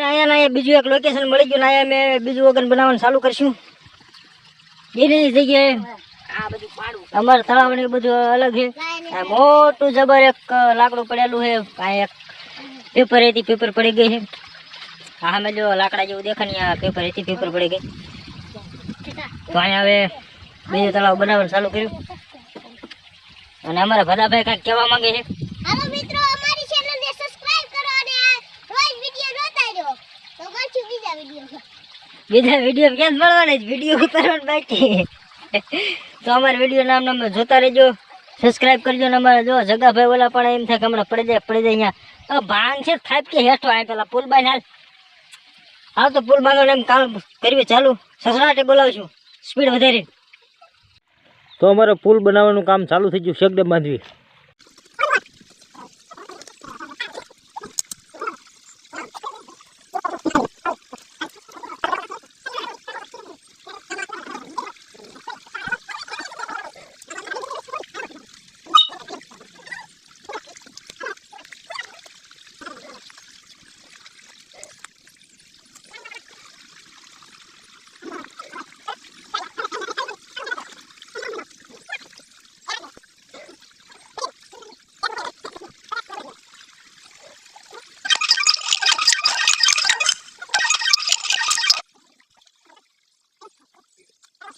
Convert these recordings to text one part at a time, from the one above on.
અહીંયા ને બીજું એક લોકેશન મળી ગયું ને અહીંયા મેં બીજું વગન બનાવવાનું ચાલુ કરશું. એની જગ્યાએ અમારે તળાવ ને બધું અલગ છે. મોટું જબર એક લાકડું પડેલું છે. આ એક પેપર હતી પેપર પડી ગઈ છે. હા, અમે જો લાકડા જેવું દેખાય ને આ પેપર હતી પેપર પડી ગઈ. તો અહીંયા હવે બીજું તળાવ બનાવવાનું ચાલુ કર્યું. અને અમારા ભદાભાઈ કાંઈક કહેવા માંગે છે હાલો મિત્રો અમારી ચેનલ ને સબસ્ક્રાઇબ કરો અને આ રોજ વિડિયો જોતા રહો તો મળશું બીજા વિડિયો બીજા વીડિયો ક્યાં મળવાના જ વીડિયો ઉતારવાનું બાકી તો અમારા વીડિયો નામ નામ જોતા રહેજો. સબસ્ક્રાઇબ કરજો ને અમારા જો જગાભાઈ ઓલા પણ એમ થાય કે હમણાં પડી જાય પડી જાય અહીંયા. ભાંગ છે થાપ કે હેઠો આવે પેલા પુલ બાય હાલ હા તો પુલ બાંધવાનું એમ કામ કરવી ચાલુ. સસરાટે બોલાવશું. સ્પીડ વધારી તો અમારે પુલ બનાવવાનું કામ ચાલુ થઈ ગયું, શેકડે બાંધવી.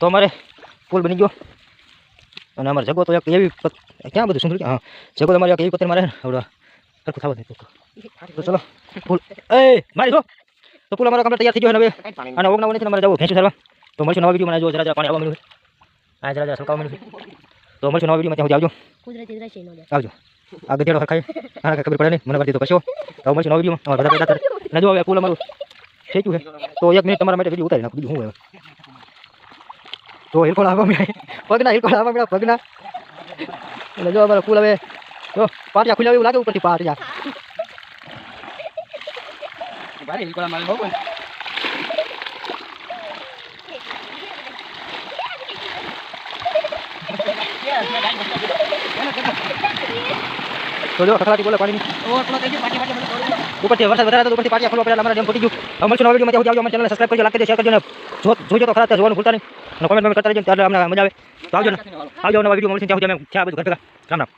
તો અમારે પુલ બની ગયો. અને અમારે જગો તો એક એવી પત- ક્યાં બધું સુંદર? હા જગો તમારે એક એવી પથ્થર મારે હવડા સરખું તો ચલો પુલ. એ મારી જો. તો પુલ અમારો કમ્પ્લીટ તૈયાર થઈ ગયો હવે. અને ઓગણા ઓગણીસ અમારે જવું ભેંસી સારવા તો મળશું નવા વીડિયો મને જો જરા જરા પાણી આવવા મળ્યું આ જરા જરા સરકાવવા મળ્યું તો મળશું નવા વિડીયોમાં ત્યાં આવજો. આવજો. આ ગધેડો હરખાય હા ખબર પડે નહીં મને વાત તો કશો. તો મળશું નવા વિડીયોમાં. અમારા બધા પેદા અને જો હવે પુલ અમારું થઈ ગયું છે તો એક મિનિટ તમારા માટે વીડિયો ઉતારી નાખું બીજું હું હવે? તો હિલકોળ આવવા મળ્યા. પગના હિલકોળ આવવા મળ્યા પગના. એટલે જો અમારો ફૂલ હવે જો પાટિયા ખુલ્યા એવું લાગે ઉપરથી પાટિયા. તો જો ખખડાટી બોલે પાણીની. ઉપરથી વરસાદ વધારે હતો ઉપરથી પાટિયા ખોલવા પડ્યા અમારા ડેમ ફૂટી ગયું. મળશું નવા વિડીયોમાં. આવજો અમારા ચેનલને સબસ્ક્રાઇબ કરજો લાઈક કરજો શેર કરજો ને જો જોજો તો ખરા જોવાનું ભૂલતા નહીં. અને કોમેન્ટ કરતા રહેજો ત્યારે અમને મજા આવે. તો આવજો ને. આવજો નવા વીડિયો મળશે. ત્યાં સુધી અમે ત્યાં બધું ઘર ભેગા રામ રામ.